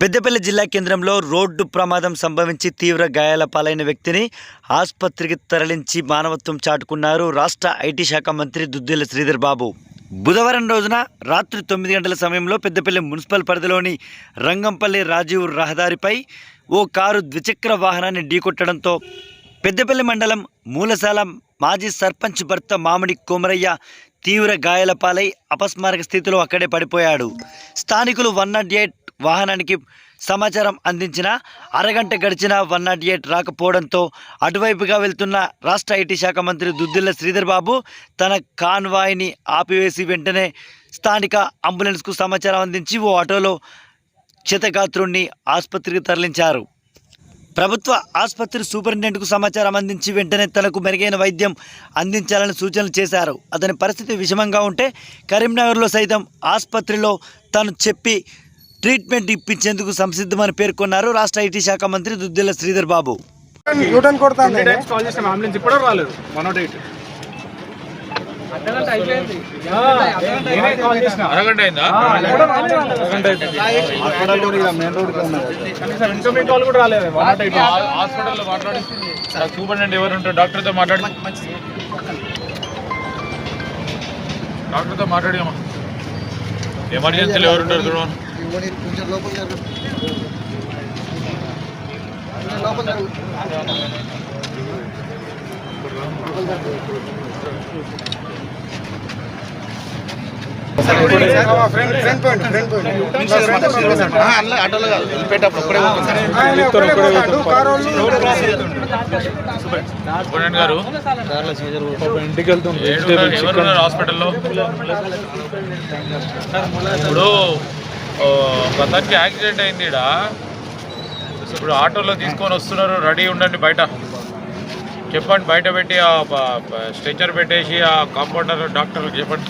పెద్దపల్లి జిల్లా కేంద్రంలో రోడ్డు ప్రమాదం సంభవించి తీవ్ర గాయాల పాలైన వ్యక్తిని ఆసుపత్రికి తరలించి మానవత్వం చాటుకున్నారు రాష్ట్ర ఐటీ శాఖ మంత్రి దుద్దిల శ్రీధర్ బాబు. బుధవారం రోజున రాత్రి తొమ్మిది గంటల సమయంలో పెద్దపల్లి మున్సిపల్ పరిధిలోని రంగంపల్లి రాజీవ్ రహదారిపై ఓ కారు ద్విచక్ర వాహనాన్ని ఢీకొట్టడంతో పెద్దపల్లి మండలం మూలసాల మాజీ సర్పంచ్ భర్త మామిడి కోమరయ్య తీవ్ర గాయాల పాలై అపస్మారక స్థితిలో అక్కడే పడిపోయాడు. స్థానికులు వన్ నాట్ ఎయిట్ వాహనానికి సమాచారం అందించిన అరగంట గడిచిన వన్ నాట్ ఎయిట్ రాకపోవడంతో అటువైపుగా వెళ్తున్న రాష్ట్ర ఐటీ శాఖ మంత్రి దుద్దిల్ల శ్రీధర్ బాబు తన కాన్వాయ్ని ఆపివేసి వెంటనే స్థానిక అంబులెన్స్కు సమాచారం అందించి ఓ ఆటోలో క్షతగాత్రుణ్ణి ఆసుపత్రికి తరలించారు. ప్రభుత్వ ఆసుపత్రి సూపరింటెండెంట్కు సమాచారం అందించి వెంటనే తనకు మెరుగైన వైద్యం అందించాలని సూచనలు చేశారు. అతని పరిస్థితి విషమంగా ఉంటే కరీంనగర్లో సైతం ఆసుపత్రిలో తను చెప్పి ట్రీట్మెంట్ ఇప్పించేందుకు సంసిద్ధమని పేర్కొన్నారు రాష్ట్ర ఐటీ శాఖ మంత్రి దుద్దిల్ల శ్రీధర్ బాబు. అరగంట అయిందా? హాస్పిటల్లో మాట్లాడి సూపరింటెండెంట్ ఎవరు ఉంటారు డాక్టర్తో మాట్లాడి డాక్టర్తో ఎమర్జెన్సీలో ఎవరు ఉంటారు చూడమను కొంచెం లోపల జరగదు లోపల జరగదు ఫ్రంట్ పాయింట్ ఫ్రంట్ సూపరింటెండెంట్ గారు ఇంటికి వెళ్తుంది హాస్పిటల్లో? ఇప్పుడు అతనికి యాక్సిడెంట్ అయింది ఈడ ఇప్పుడు ఆటోలో తీసుకొని వస్తున్నారు రెడీ ఉండండి బయట. చెప్పండి బయట పెట్టి ఆ స్ట్రెచర్ పెట్టేసి ఆ కాంపౌండర్ డాక్టర్ చెప్పండి.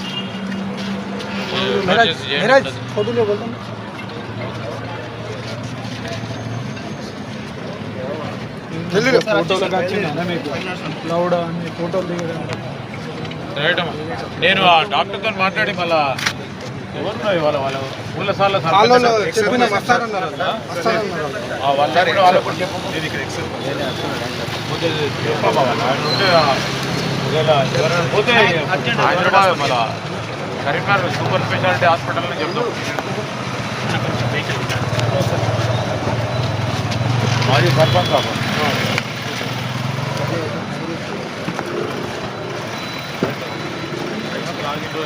నేను ఆ డాక్టర్తో మాట్లాడి మళ్ళా పోతే హైదరాబాద్ మన కరీంనగర్ సూపర్ స్పెషాలిటీ హాస్పిటల్లో చెప్తాం మాది సర్పంచ్ బాబు. తీసుకో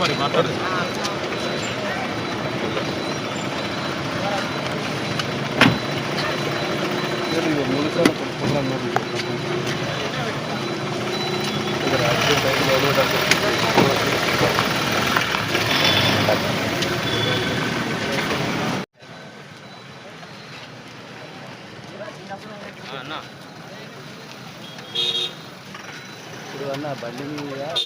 మరి మాట్లాడు na, banding niya. Ah.